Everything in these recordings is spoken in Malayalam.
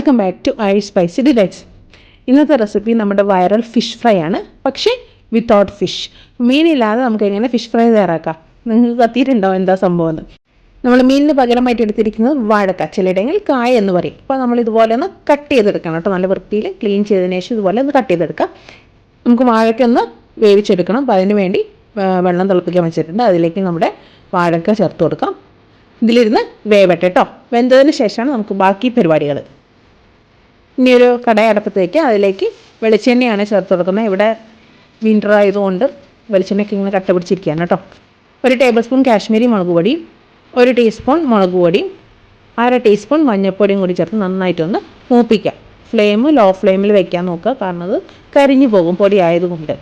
Welcome back to I spicy delights ഇന്നത്തെ റെസിപ്പി നമ്മുടെ വൈറൽ ഫിഷ് ഫ്രൈ ആണ്. പക്ഷേ വിത്തൗട്ട് ഫിഷ് മീനില്ലാതെ നമുക്ക് എങ്ങനെ ഫിഷ് ഫ്രൈ തയ്യാറാക്കാം? നിങ്ങൾക്ക് കത്തിയിട്ടുണ്ടോ എന്താ സംഭവം എന്ന്. നമ്മൾ മീനിന് പകരമായിട്ട് എടുത്തിരിക്കുന്നത് വാഴക്ക ചിലയിടങ്ങളിൽ കായ എന്ന് പറയും. അപ്പോൾ നമ്മൾ ഇതുപോലെ ഒന്ന് കട്ട് ചെയ്തെടുക്കണം കേട്ടോ. നല്ല വൃത്തിയിൽ ക്ലീൻ ചെയ്തതിന് ശേഷം ഇതുപോലെ ഒന്ന് കട്ട് ചെയ്തെടുക്കാം. നമുക്ക് വാഴക്ക ഒന്ന് വേവിച്ചെടുക്കണം. അപ്പോൾ അതിന് വേണ്ടി വെള്ളം തിളപ്പിക്കാൻ വെച്ചിട്ടുണ്ട്. അതിലേക്ക് നമ്മുടെ വാഴക്ക ചേർത്ത് കൊടുക്കാം. ഇതിലിരുന്ന് വേവട്ടെ കേട്ടോ. വെന്തതിന് ശേഷമാണ് നമുക്ക് ബാക്കി പരിപാടികൾ. ഇനി ഒരു കടയടപ്പത്തേക്ക് അതിലേക്ക് വെളിച്ചെണ്ണയാണ് ചേർത്ത് കൊടുക്കുന്നത്. ഇവിടെ വിന്റർ ആയതുകൊണ്ട് വെളിച്ചെണ്ണയ്ക്ക് ഇങ്ങനെ കട്ട പിടിച്ചിരിക്കുകയാണ് കേട്ടോ. ഒരു ടേബിൾ സ്പൂൺ കാശ്മീരി മുളക് പൊടിയും ഒരു ടീസ്പൂൺ മുളക് പൊടിയും അര ടീസ്പൂൺ മഞ്ഞൾപ്പൊടിയും കൂടി ചേർത്ത് നന്നായിട്ടൊന്ന് മൂപ്പിക്കാം ഫ്ലെയിം ലോ ഫ്ലെയിമിൽ വെക്കാൻ നോക്കുക. കാരണം അത് കരിഞ്ഞു പോകും പൊടി ആയതുകൊണ്ട്.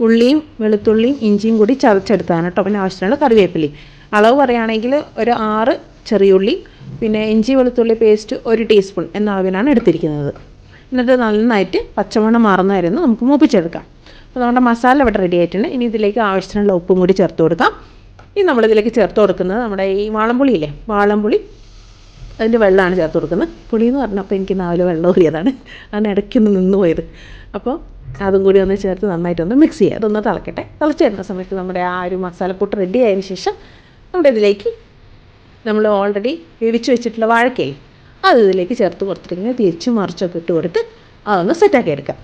ഉള്ളിയും വെളുത്തുള്ളിയും ഇഞ്ചിയും കൂടി ചതച്ചെടുത്താണ് കേട്ടോ. പിന്നെ ആവശ്യത്തിനുള്ള കറിവേപ്പിലയും. അളവ് പറയുകയാണെങ്കിൽ ഒരു ആറ് ചെറിയുള്ളി പിന്നെ ഇഞ്ചി വെളുത്തുള്ളി പേസ്റ്റ് ഒരു ടീസ്പൂൺ എന്ന അളവിലാണ് എടുത്തിരിക്കുന്നത്. എന്നിട്ട് നന്നായിട്ട് പച്ചമണം മാറുന്നതായിരുന്നു നമുക്ക് മൂപ്പിച്ചെടുക്കാം. അപ്പോൾ നമ്മുടെ മസാല ഇവിടെ റെഡി ആയിട്ടുണ്ട്. ഇനി ഇതിലേക്ക് ആവശ്യത്തിനുള്ള ഉപ്പും കൂടി ചേർത്ത് കൊടുക്കാം. ഇനി നമ്മളിതിലേക്ക് ചേർത്ത് കൊടുക്കുന്നത് നമ്മുടെ ഈ വാളംപുളിയില്ലേ വാളംപുളി. അതിന്റെ വെള്ളമാണ് ചേർത്ത് കൊടുക്കുന്നത്. പുളി എന്ന് പറഞ്ഞപ്പോൾ എനിക്ക് നാവിലെ വെള്ളം ഊറിയതാണ് അതിന് ഇടയ്ക്കൊന്ന് നിന്ന് പോയത്. അപ്പോൾ അതും കൂടി ഒന്ന് ചേർത്ത് നന്നായിട്ടൊന്ന് മിക്സ് ചെയ്യുക അതൊന്ന് തിളക്കട്ടെ. തിളച്ച് വരുന്ന സമയത്ത് നമ്മുടെ ആ ഒരു മസാലക്കൂട്ട് റെഡി ആയതിനു ശേഷം നമ്മുടെ ഇതിലേക്ക് നമ്മൾ ഓൾറെഡി വേവിച്ച് വെച്ചിട്ടുള്ള വാഴക്കയെ അത് ഇതിലേക്ക് ചേർത്ത് കൊടുത്തിട്ടിങ്ങനെ തിരിച്ചും മറിച്ചൊക്കെ ഇട്ട് കൊടുത്ത് അതൊന്ന് സെറ്റാക്കി എടുക്കാം.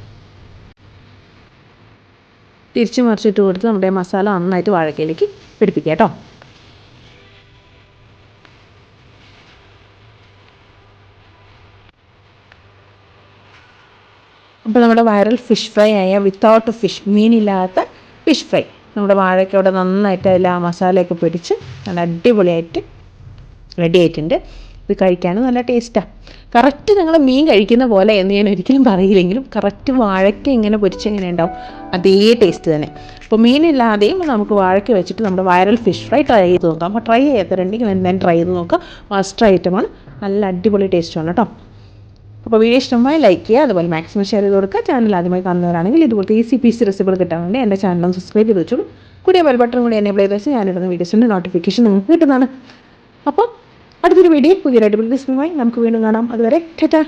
തിരിച്ചു മറിച്ചിട്ട് കൊടുത്ത് നമ്മുടെ മസാല നന്നായിട്ട് വാഴക്കയിലേക്ക് പിടിപ്പിക്കുക കേട്ടോ. അപ്പോൾ നമ്മുടെ വൈറൽ ഫിഷ് ഫ്രൈ ആയ വിത്തൗട്ട് ഫിഷ് മീനില്ലാത്ത ഫിഷ് ഫ്രൈ നമ്മുടെ വാഴയ്ക്ക നന്നായിട്ട് അതിൽ ആ മസാലയൊക്കെ പിടിച്ച് നല്ല അടിപൊളിയായിട്ട് റെഡി ആയിട്ടുണ്ട് ഇത് കഴിക്കാനും നല്ല ടേസ്റ്റാണ് കറക്റ്റ് നിങ്ങൾ മീൻ കഴിക്കുന്ന പോലെ എന്ന് ഞാൻ ഒരിക്കലും പറയില്ലെങ്കിലും കറക്റ്റ് വാഴയ്ക്ക ഇങ്ങനെ പൊരിച്ച് എങ്ങനെ ഉണ്ടാവും? അതേ ടേസ്റ്റ് തന്നെ. അപ്പോൾ മീനില്ലാതെയും നമുക്ക് വാഴയ്ക്ക വെച്ചിട്ട് നമ്മുടെ വൈറൽ ഫിഷ് ഫ്രൈ ട്രൈ ചെയ്ത് നോക്കാം. അപ്പോൾ ട്രൈ ചെയ്യാത്തവരുണ്ടെങ്കിൽ എന്തായാലും ട്രൈ ചെയ്ത് നോക്കാം. മസ്റ്റ് ഐറ്റമാണ് നല്ല അടിപൊളി ടേസ്റ്റാണ് കേട്ടോ അപ്പോൾ വീഡിയോ ഇഷ്ടമായി ലൈക്ക് ചെയ്യുക. അതുപോലെ മാക്സിമം ഷെയർ ചെയ്ത് കൊടുക്കുക. ചാനൽ ആദ്യമായി കാണുന്നവരാണെങ്കിൽ ഇതുപോലത്തെ ഈസി പീസ് റെസിപ്പികൾ കിട്ടാൻ വേണ്ടി എന്റെ ചാനൽ സബ്സ്ക്രൈബ് ചെയ്ത് വെച്ചോളൂ. കൂടിയ ബെൽ ബട്ടൺ കൂടി എനേബിൾ ചെയ്ത് വെച്ച് ഞാനിടുന്ന വീഡിയോസിന്റെ നോട്ടിഫിക്കേഷൻ നിങ്ങൾക്ക് കിട്ടുന്നതാണ്. അപ്പോൾ അടുത്തൊരു വീഡിയോ പുതിയൊരു അടിപൊളി റെസിപ്പിയുമായി നമുക്ക് വീണ്ടും കാണാം. അതുവരെ ടാറ്റാ.